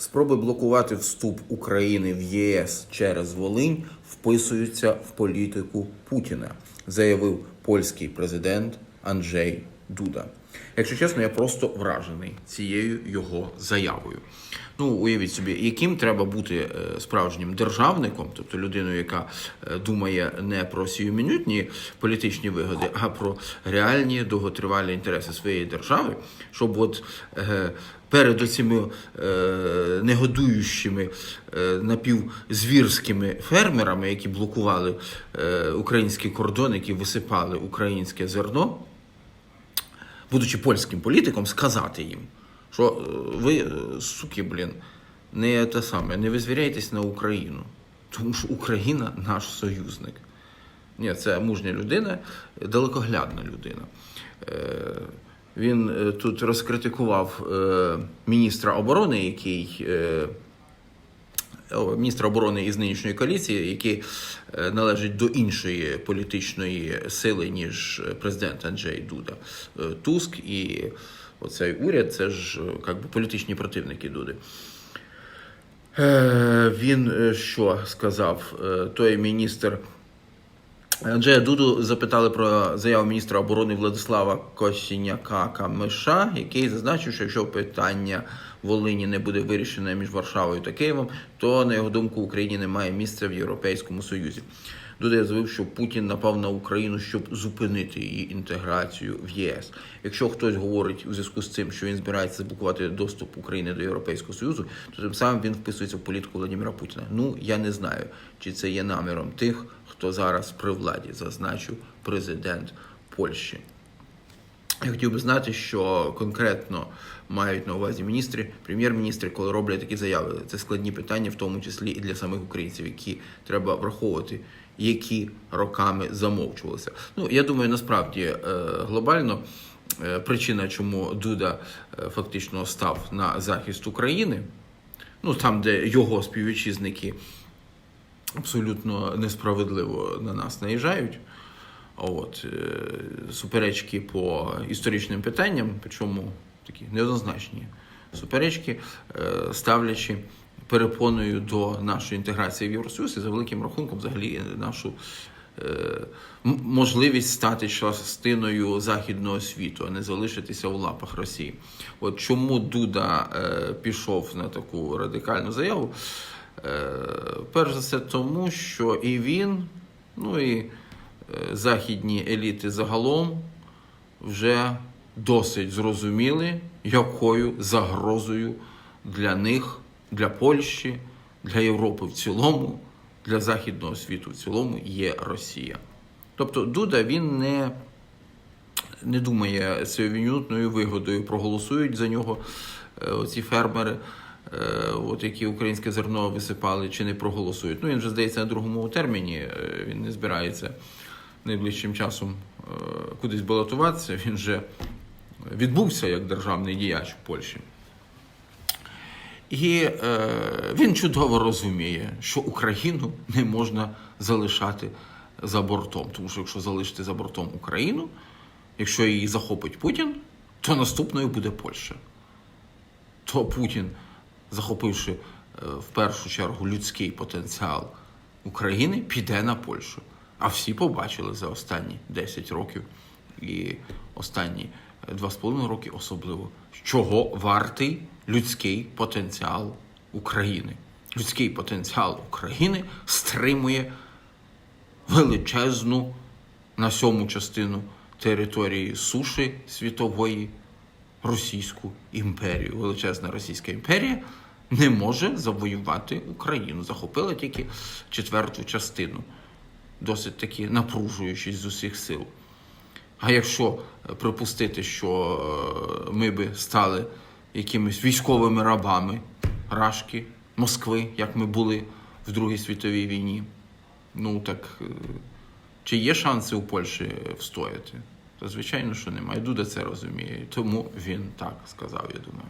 Спроби блокувати вступ України в ЄС через Волинь вписуються в політику Путіна, заявив польський президент Анджей Дуда. Якщо чесно, я просто вражений цією його заявою. Ну, уявіть собі, яким треба бути е, справжнім державником, тобто людиною, яка е, думає не про сіюмінутні політичні вигоди, а про реальні довготривалі інтереси своєї держави, щоб от е, перед оцими негодуючими напівзвірськими фермерами, які блокували е, український кордон, які висипали українське зерно, будучи польським політиком, сказати їм, що е, ви, е, суки, блін, не те саме, не визвіряйтесь на Україну, тому що Україна наш союзник. Ні, це мужня людина, далекоглядна людина. Е, Він тут розкритикував міністра оборони, який. Е, міністра оборони із нинішньої коаліції, який е, належить до іншої політичної сили, ніж президент Анджей Дуда. Е, Туск і оцей уряд це ж е, як би, політичні противники Дуди. Е, Він е, що сказав? Е, Той міністр Анджея Дуду запитали про заяву міністра оборони Владислава Косіняка Камиша, який зазначив, що якщо питання Волині не буде вирішене між Варшавою та Києвом, то на його думку Україні немає місця в Європейському Союзі. Дуда заявив, що Путін напав на Україну, щоб зупинити її інтеграцію в ЄС. Якщо хтось говорить у зв'язку з цим, що він збирається заблокувати доступ України до Європейського Союзу, то тим самим він вписується в політику Владимира Путіна. Ну я не знаю, чи це є наміром тих, хто зараз при владі, зазначив президент Польщі. Я хотів би знати, що конкретно мають на увазі міністри, прем'єр-міністри, коли роблять такі заяви. Це складні питання, в тому числі і для самих українців, які треба враховувати, які роками замовчувалися. Ну я думаю, насправді е, глобально е, причина, чому Дуда е, фактично став на захист України, ну там, де його співвітчизники абсолютно несправедливо на нас наїжджають. От, е, суперечки по історичним питанням, причому такі неоднозначні суперечки, е, ставлячи перепоною до нашої інтеграції в Євросоюз і за великим рахунком, взагалі, нашу е, можливість стати частиною західного світу, а не залишитися у лапах Росії. От чому Дуда пішов на таку радикальну заяву? Перш за все, тому що і він, ну і західні еліти загалом вже досить зрозуміли, якою загрозою для них, для Польщі, для Європи в цілому, для західного світу в цілому є Росія. Тобто Дуда він не, не думає сиюмінутною вигодою, проголосують за нього е, оці фермери. е, От які українське зерно висипали чи не проголосують. Ну він вже здається на другому терміні. е, Він не збирається найближчим часом е, кудись балотуватися. Він вже відбувся як державний діяч в Польщі. І е, він чудово розуміє, що Україну не можна залишати за бортом. Тому що якщо залишити за бортом Україну, якщо її захопить Путін, то наступною буде Польща. То Путін, захопивши е, в першу чергу людський потенціал України, піде на Польщу. А всі побачили за останні 10 років і останні е, 2,5 роки особливо, чого вартий людський потенціал України. Людський потенціал України стримує величезну на сьому частину території суші світової Російську імперію. Величезна Російська імперія не може завоювати Україну. Захопила тільки четверту частину, досить таки напружуючись з усіх сил. А якщо е, припустити, що е, ми би стали якимись військовими рабами Рашки, Москви, як ми були в Другій світовій війні, ну так е, чи є шанси у Польщі встояти? Та звичайно, що немає. Дуда це розуміє. Тому він так сказав, я думаю.